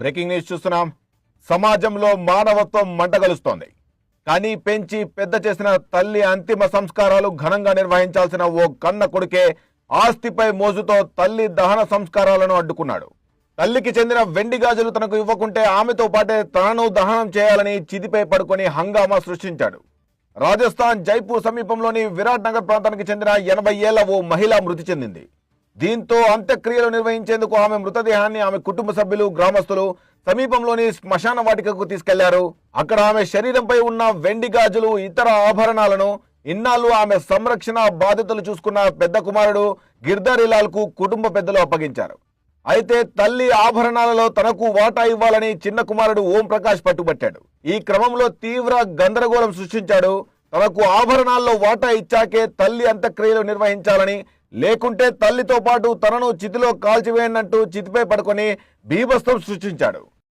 Breaking news చూస్తున్నాం. సమాజంలో మానవత్వం మంటగలుస్తోంది కానీ పెంచి పెద్ద చేసిన తల్లి అంతిమ సంస్కారాలు ఘనంగా నిర్వహించాల్సిన ఓ కన్న కొడుకే ఆస్తిపై మోజుతో తల్లి దహన సంస్కారాలను అడ్డుకున్నాడు. తల్లికి చెందిన వెండి గాజులు తనకు ఇవ్వకుంటే ఆమెతో పాటే తనను దహనం చేయాలని చిదిపై పడుకొని హంగామా సృష్టించాడు. రాజస్థాన్ జైపూర్ సమీపంలోని విరాట్ నగర్ ప్రాంతానికి చెందిన ఎనభై ఏళ్ళ ఓ మహిళ మృతి చెందింది. దీంతో అంత్యక్రియలు నిర్వహించేందుకు ఆమె మృతదేహాన్ని ఆమె కుటుంబ సభ్యులు గ్రామస్తులు సమీపంలోని శ్మశాన వాటికకు తీసుకెళ్ళారు. అక్కడ ఆమె శరీరంపై ఉన్న వెండి గాజులు ఇతర ఆభరణాలను ఇన్నాళ్ళు ఆమె సంరక్షణ బాధ్యతలు చూసుకున్న పెద్ద కుమారుడు గిర్ధారిలాల్కు కుటుంబ పెద్దలు అప్పగించారు. అయితే తల్లి ఆభరణాలలో తనకు వాటా ఇవ్వాలని చిన్న కుమారుడు ఓం ప్రకాష్ పట్టుబట్టాడు. ఈ క్రమంలో తీవ్ర గందరగోళం సృష్టించాడు. తనకు ఆభరణాల్లో వాటా ఇచ్చాకే తల్లి అంత్యక్రియలు నిర్వహించాలని లేకుంటే తల్లితో పాటు తనను చితిలో కాల్చివేయనంటూ చితిపై పడుకొని బీభత్సం సృష్టించాడు.